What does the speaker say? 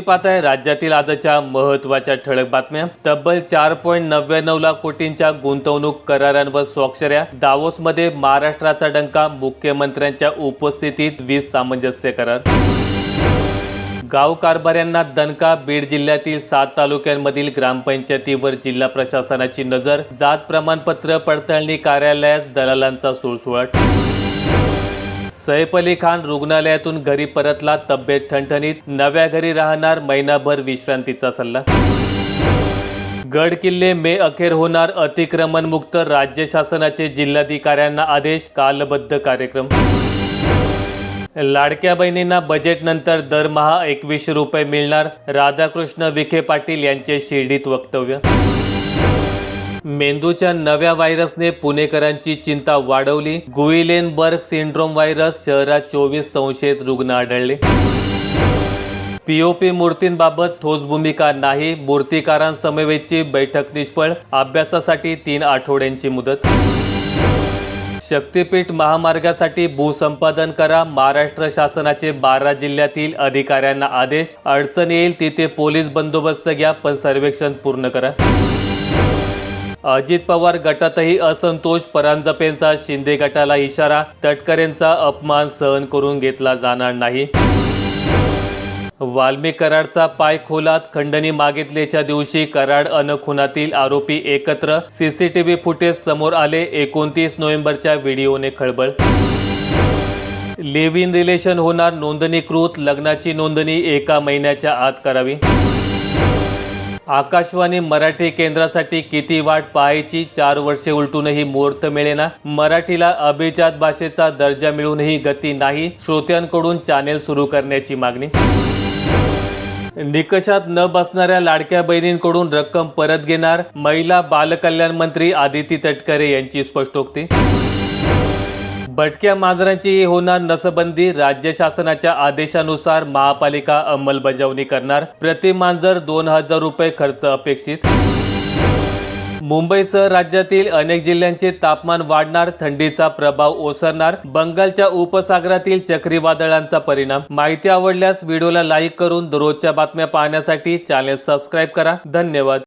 तुम्ही पाहताय राज्यातील आजच्या महत्त्वाच्या ठळक बातम्या. तब्बल चार पॉईंट नव्याण्णव लाख कोटींच्या गुंतवणूक करारांवर स्वाक्षऱ्या. दावोसमध्ये महाराष्ट्राचा डंका मुख्यमंत्र्यांच्या उपस्थितीत वीस सामंजस्य करार. गाव कारभाऱ्यांना दणका बीड जिल्ह्यातील सात तालुक्यांमधील ग्रामपंचायतीवर जिल्हा प्रशासनाची नजर. जात प्रमाणपत्र पडताळणी कार्यालयात दलालांचा सुळसुळाट. सैफ अली खान रुग्णालयातून घरी परतला तब्येत ठणठणीत नव्या घरी राहणार महिनाभर विश्रांतीचा सल्ला. गड किल्ले मे अखेर होणार अतिक्रमण मुक्त राज्य शासनाचे जिल्हाधिकाऱ्यांना आदेश कालबद्ध कार्यक्रम. लाडक्या बहिणींना बजेटनंतर दरमहा एकवीसशे रुपये मिळणार राधाकृष्ण विखे पाटील यांचे शिर्डीत वक्तव्य. मेंदूच्या नव्या व्हायरसने पुणेकरांची चिंता वाढवली. गुईलेनबर्ग सिंड्रोम व्हायरस शहरात चोवीस संशयित रुग्ण आढळले. पीओपी मूर्तींबाबत ठोस भूमिका नाही. मूर्तिकारांसमवेतची बैठक निष्फळ. अभ्यासासाठी तीन आठवड्यांची मुदत. शक्तीपीठ महामार्गासाठी भूसंपादन करा. महाराष्ट्र शासनाचे बारा जिल्ह्यातील अधिकाऱ्यांना आदेश. अडचण येईल तिथे पोलीस बंदोबस्त घ्या पण सर्वेक्षण पूर्ण करा. अजित पवार गटातही असंतोष परांजपेंचा शिंदे गटाला इशारा तटकरेंचा अपमान सहन करून घेतला जाणार नाही. वाल्मी कराडचा पाय खोलात खंडणी मागितल्याच्या दिवशी कराड अन खुनातील आरोपी एकत्र. सीसीटीव्ही फुटेज समोर आले एकोणतीस नोव्हेंबरच्या व्हिडिओने खळबळ. लिव्ह इन रिलेशन होणार नोंदणीकृत लग्नाची नोंदणी एका महिन्याच्या आत करावी. आकाशवाणी मराठी केंद्रासाठी किती वाट पाहायची? चार वर्षे उलटूनही मुहूर्त मिळेना. मराठीला अभिजात भाषेचा दर्जा मिळूनही गती नाही. श्रोत्यांकडून चॅनेल सुरू करण्याची मागणी. निकषात न बसणाऱ्या लाडक्या बहिणींकडून रक्कम परत घेणार. महिला बालकल्याण मंत्री आदिती तटकरे यांची स्पष्टोक्ती. भटक्या मांजरांची होणार नसबंदी राज्य शासनाच्या आदेशानुसार महापालिका अंमलबजावणी करणार. प्रति मांजर दोन हजार रुपये खर्च अपेक्षित. मुंबईसह राज्यातील अनेक जिल्ह्यांचे तापमान वाढणार थंडीचा प्रभाव ओसरणार बंगालच्या उपसागरातील चक्रीवादळांचा परिणाम. माहिती आवडल्यास व्हिडिओला लाईक करून दररोजच्या बातम्या पाहण्यासाठी चॅनेल सबस्क्राईब करा. धन्यवाद.